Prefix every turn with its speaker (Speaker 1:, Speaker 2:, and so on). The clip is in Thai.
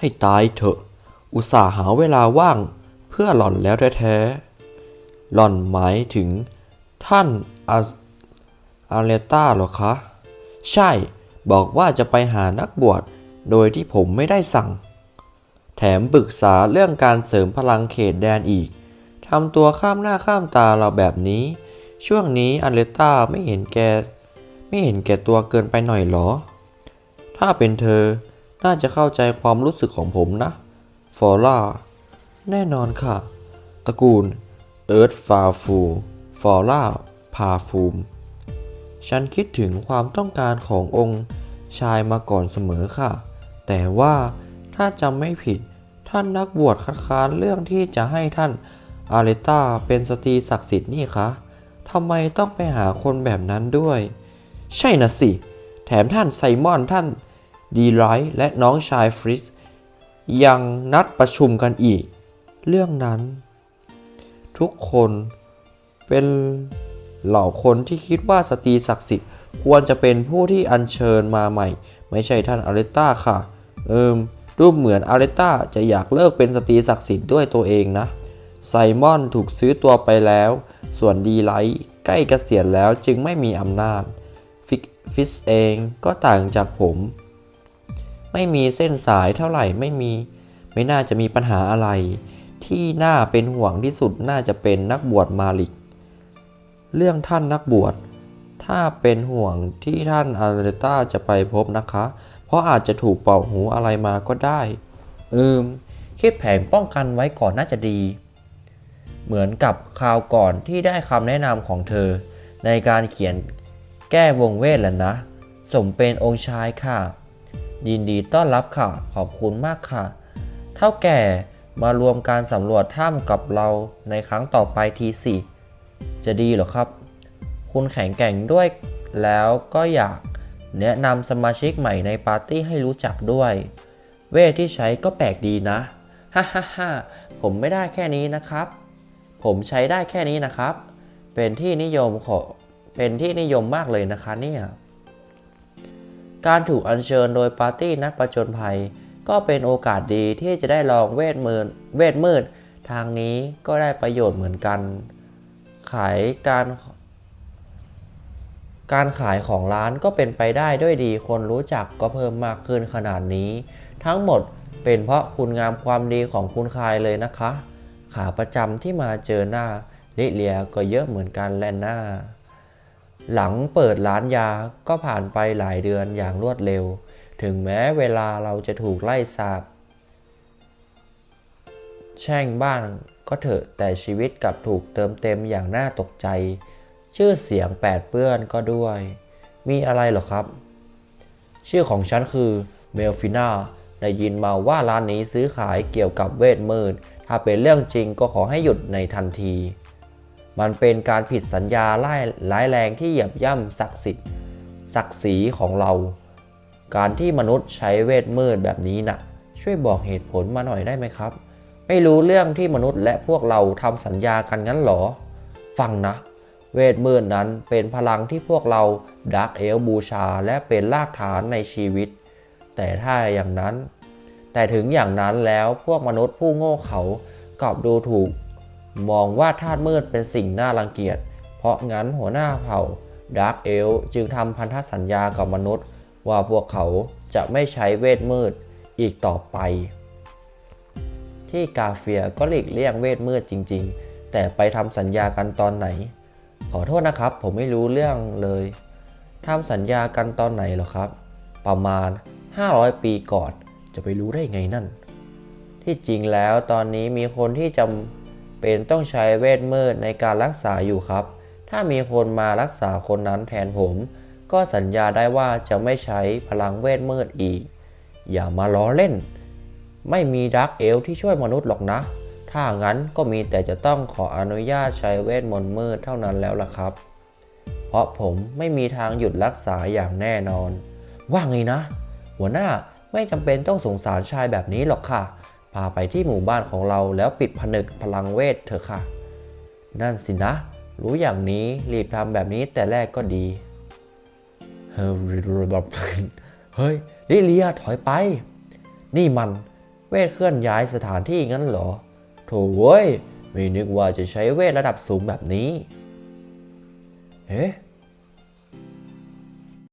Speaker 1: ให้ตายเถอะ อุตส่าห์หาเวลาว่างเพื่อหล่อนแล้วแท้ๆ หล่อนหมายถึง ท่านอาอาเลต้าหรอคะ ใช่ บอกว่าจะไปหานักบวช โดยที่ผมไม่ได้สั่ง แถมปรึกษาเรื่องการเสริมพลังเขตแดนอีก ทำตัวข้ามหน้าข้ามตาเราแบบนี้ ช่วงนี้อาเลต้าไม่เห็นแก ไม่เห็นแก่ตัวเกินไปหน่อยหรอ ถ้าเป็นเธอ น่าจะเข้าใจความรู้สึกของผมนะ ฟอร่า แน่นอนค่ะ ตระกูล เอิร์ธฟาฟู ฟอร่า พาฟูม ฉันคิดถึงความต้องการขององค์ชายมาก่อนเสมอค่ะ แต่ว่าถ้าจำไม่ผิด ท่านนักบวชคัดค้านเรื่องที่จะให้ท่านอาเลต้าเป็นสตรีศักดิ์สิทธิ์นี่คะทำไมต้องไปหาคนแบบนั้นด้วย ใช่น่ะสิ แถมท่านไซมอนท่าน ดีไรท์และน้องชายฟริสยังนัดประชุมกันอีก เรื่องนั้น ทุกคนเป็นเหล่าคนที่คิดว่าสตรีศักดิ์สิทธิ์ควรจะเป็นผู้ที่อัญเชิญมาใหม่ ไม่ใช่ท่านอาริต้าค่ะ เอิมรูปเหมือนอาริต้าจะอยากเลิกเป็นสตรีศักดิ์สิทธิ์ด้วยตัวเองนะ ไซมอนถูกซื้อตัวไปแล้ว ส่วนดีไลท์ใกล้เกษียณแล้วจึงไม่มีอำนาจ ฟิกฟิสเองก็ต่างจากผม ไม่มีเส้นสายเท่าไหร่ไม่มี ไม่น่าจะมีปัญหาอะไร ที่น่าเป็นห่วงที่สุดน่าจะเป็นนักบวชมาลิก เรื่องท่านนักบวช ถ้าเป็นห่วงที่ท่านอาร์เรต้าจะไปพบนะคะ เพราะอาจจะถูกเป่าหูอะไรมาก็ได้อืมคิดแผนป้องกันไว้ก่อนน่าจะดี เหมือนกับคราวก่อนที่ได้คำแนะนำของเธอ ในการเขียนแก้วงเวทแล้วนะ สมเป็นองค์ชายค่ะ ยินดีต้อนรับค่ะ ขอบคุณมากค่ะ เท่าแก่มารวมการสำรวจถ้ำกับเราในครั้งต่อไปทีสิจะดีหรอครับ คุณแข็งแกร่งด้วยแล้วก็อยากแนะนำสมาชิกใหม่ในปาร์ตี้ให้รู้จักด้วย เวทที่ใช้ก็แปลกดีนะ ฮ่าฮ่าฮ่าผมไม่ได้แค่นี้นะครับ ผมใช้ได้แค่นี้นะครับ เป็นที่นิยมขอเป็นที่นิยมมากเลยนะคะเนี่ย การถูกอัญเชิญโดยปาร์ตี้นักประจนภัย ก็เป็นโอกาสดีที่จะได้ลองเวทมืดเวทมืด ทางนี้ก็ได้ประโยชน์เหมือนกัน ขายการ การขายของร้านก็เป็นไปได้ด้วยดีคนรู้จักก็เพิ่มมากขึ้นขนาดนี้ ทั้งหมดเป็นเพราะคุณงามความดีของคุณคายเลยนะคะ ขาประจำที่มาเจอหน้าลิเลียก็เยอะเหมือนกันแลนหน้า หลังเปิดร้านยาก็ผ่านไปหลายเดือนอย่างรวดเร็ว ถึงแม้เวลาเราจะถูกไล่สาบ แช่งบ้านก็เถอะแต่ชีวิตกลับถูกเติมเต็มอย่างน่าตกใจ ชื่อเสียงแปดเปื้อนก็ด้วย มีอะไรหรอครับ ชื่อของฉันคือเมลฟิน่าได้ยินมาว่าร้านนี้ซื้อขายเกี่ยวกับเวทมืด ถ้าเป็นเรื่องจริงก็ขอให้หยุดในทันที มันเป็นการผิดสัญญาร้ายร้แรงที่เหยียบย่ำศักดิ์สิทธิ์ศักดิ์ศรีของเรา การที่มนุษย์ใช้เวทมืดแบบนี้นะ่ะ ช่วยบอกเหตุผลมาหน่อยได้ไหมครับ ไม่รู้เรื่องที่มนุษย์และพวกเราทำสัญญากันงั้นหรอ ฟังนะ เวทมืดนั้นเป็นพลังที่พวกเราดักเอลบูชาและเป็นรากฐานในชีวิต แต่ถ้าอย่างนั้น แต่ถึงอย่างนั้นแล้วพวกมนุษย์ผู้โง่เขากลับดูถูก มองว่าธาตุมืดเป็นสิ่งน่ารังเกียจ เพราะงั้นหัวหน้าเผ่าดาร์กเอลจึงทำพันธสัญญากับมนุษย์ ว่าพวกเขาจะไม่ใช้เวทมืดอีกต่อไป ที่กาเฟียก็หลีกเลี่ยงเวทมืดจริง ๆ แต่ไปทำสัญญากันตอนไหน ขอโทษนะครับ ผมไม่รู้เรื่องเลยทำสัญญากันตอนไหนหรอครับ ประมาณ 500 ปีก่อนจะไปรู้ได้ไงนั่น ที่จริงแล้วตอนนี้มีคนที่จำ เป็นต้องใช้เวทมืดในการรักษาอยู่ครับ ถ้ามีคนมารักษาคนนั้นแทนผม ก็สัญญาได้ว่าจะไม่ใช้พลังเวทมืดอีก อย่ามาล้อเล่น ไม่มีดักเอลที่ช่วยมนุษย์หรอกนะ ถ้างั้นก็มีแต่จะต้องขออนุญาตใช้เวทมนต์มืดเท่านั้นแล้วล่ะครับ เพราะผมไม่มีทางหยุดรักษาอย่างแน่นอน ว่าไงนะ หัวหน้าไม่จำเป็นต้องสงสารชายแบบนี้หรอกค่ะ พาไปที่หมู่บ้านของเราแล้วปิดผนึกพลังเวทเถอะค่ะ นั่นสินะ รู้อย่างนี้รีบทำแบบนี้แต่แรกก็ดี เฮ้ยเฮ้ยลิเลียถอยไป นี่มันเวทเคลื่อนย้ายสถานที่งั้นเหรอ โถเว้ย ไม่นึกว่าจะใช้เวทระดับสูงแบบนี้เอ๊ะ